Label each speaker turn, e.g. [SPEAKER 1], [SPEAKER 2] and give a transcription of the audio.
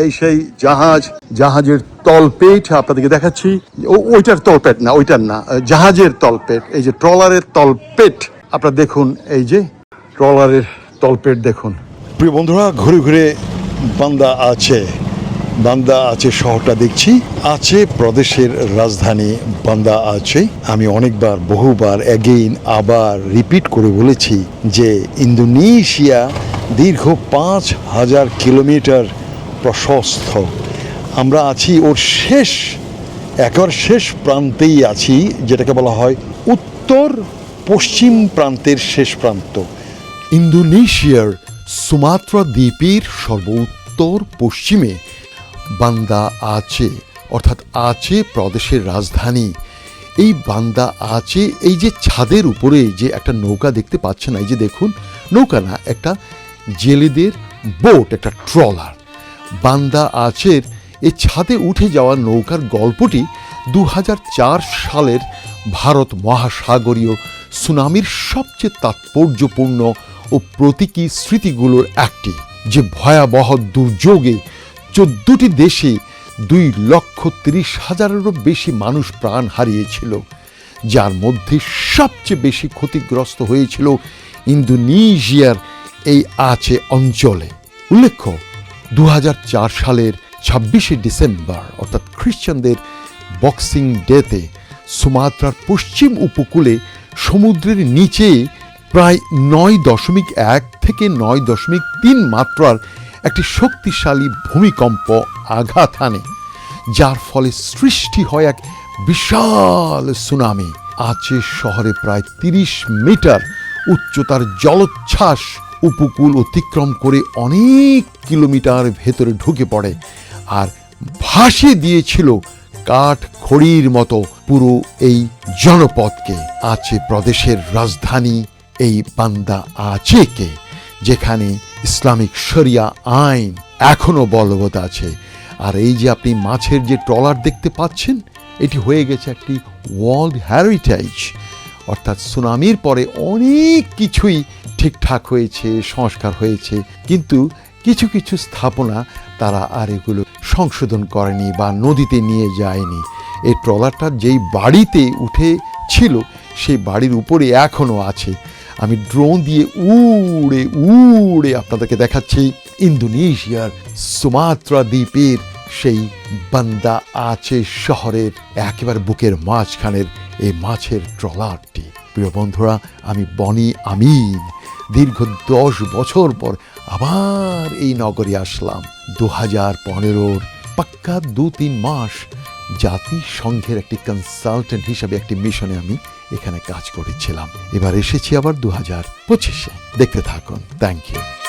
[SPEAKER 1] এই সেই জাহাজ, জাহাজের তলপেট আপনাদেরকে দেখাচ্ছি। ওইটার তলপেট না, ওইটার না জাহাজের তলপেট, এই যে ট্রলারের তলপেট। আপনারা দেখুন, এই যে ট্রলারের তলপেট দেখুন। প্রিয় বন্ধুরা, ঘুরে ঘুরে বান্দা আছে বান্দা আছে শহরটা দেখছি, আছে প্রদেশের রাজধানী, বান্দা আছে। আমি অনেকবার, বহুবার অ্যাগেইন আবার রিপিট করে বলেছি যে ইন্দোনেশিয়া দীর্ঘ পাঁচ হাজার কিলোমিটার প্রশস্ত। আমরা আছি ওর শেষ, একবার শেষ প্রান্তেই আছি, যেটাকে বলা হয় উত্তর পশ্চিম প্রান্তের শেষ প্রান্ত। ইন্দোনেশিয়ার সুমাত্রা দ্বীপের সর্বোত্তর পশ্চিমে বান্দা আছে, অর্থাৎ আছে প্রদেশের রাজধানী। এই বান্দা আছে, এই যে ছাদের উপরে যে একটা নৌকা দেখতে পাচ্ছেন, এই যে দেখুন, নৌকা না, একটা জেলেদের বোট, একটা ট্রলার। বান্দা আছের এই ছাদে উঠে যাওয়া নৌকার গল্পটি দু হাজার চার সালের ভারত মহাসাগরীয় সুনামির সবচেয়ে তাৎপর্যপূর্ণ ও প্রতীকী স্মৃতিগুলোর একটি। যে ভয়াবহ দুর্যোগে চোদ্দটি দেশে দুই লক্ষ তিরিশ হাজারেরও বেশি মানুষ প্রাণ হারিয়েছিল, যার মধ্যে সবচেয়ে বেশি ক্ষতিগ্রস্ত হয়েছিল ইন্দোনেশিয়ার এই আছে অঞ্চলে। উল্লেখ্য দু হাজার চার সালের ছাব্বিশে ডিসেম্বর, অর্থাৎ খ্রিশ্চানদের বক্সিং ডেতে সুমাত্রার পশ্চিম উপকূলে সমুদ্রের নিচে প্রায় নয় দশমিক এক থেকে নয় দশমিক তিন মাত্রার একটি শক্তিশালী ভূমিকম্প আঘাত আনে যার ফলে সৃষ্টি হয় এক বিশাল সুনামি। আছে শহরে প্রায় তিরিশ মিটার উচ্চতার জলোচ্ছ্বাস উপকূল অতিক্রম করে অনেক কিলোমিটার ভেতরে ঢুকে পড়ে আর ভাসিয়ে দিয়েছিল কাঠ খড়ির মতো পুরো এই জনপদকে আছে প্রদেশের রাজধানী এই বান্দা আছে কে? যেখানে ইসলামিক শরিয়া আইন এখনও বলবৎ আছে। আর এই যে আপনি মাছের যে ট্রলার দেখতে পাচ্ছেন, এটি হয়ে গেছে একটি ওয়ার্ল্ড হেরিটেজ। অর্থাৎ সুনামির পরে অনেক কিছুই ঠিকঠাক হয়েছে, সংস্কার হয়েছে, কিন্তু কিছু কিছু স্থাপনা তারা আর এগুলো সংশোধন করেনি বা নদীতে নিয়ে যায়নি। এই ট্রলারটা যেই বাড়িতে উঠে ছিল, সেই বাড়ির উপরে এখনও আছে। আমি ড্রোন দিয়ে উড়ে উড়ে আপনাদেরকে দেখাচ্ছি ইন্দোনেশিয়ার সুমাত্রা দ্বীপের সেই বান্দা আছে শহরের একেবারে বুকের মাঝখানের এই মাছের ট্রলারটি। প্রিয় বন্ধুরা, আমি বনি আমিন। দীর্ঘ দশ বছর পর আবার এই নগরে আসলাম। দু হাজার পনেরোর পাক্কা দু তিন মাস জাতিসংঘের একটি কনসালটেন্ট হিসাবে একটি মিশনে আমি এখানে কাজ করেছিলাম। এবার এসেছি আবার দু হাজার পঁচিশে। দেখতে থাকুন। Thank you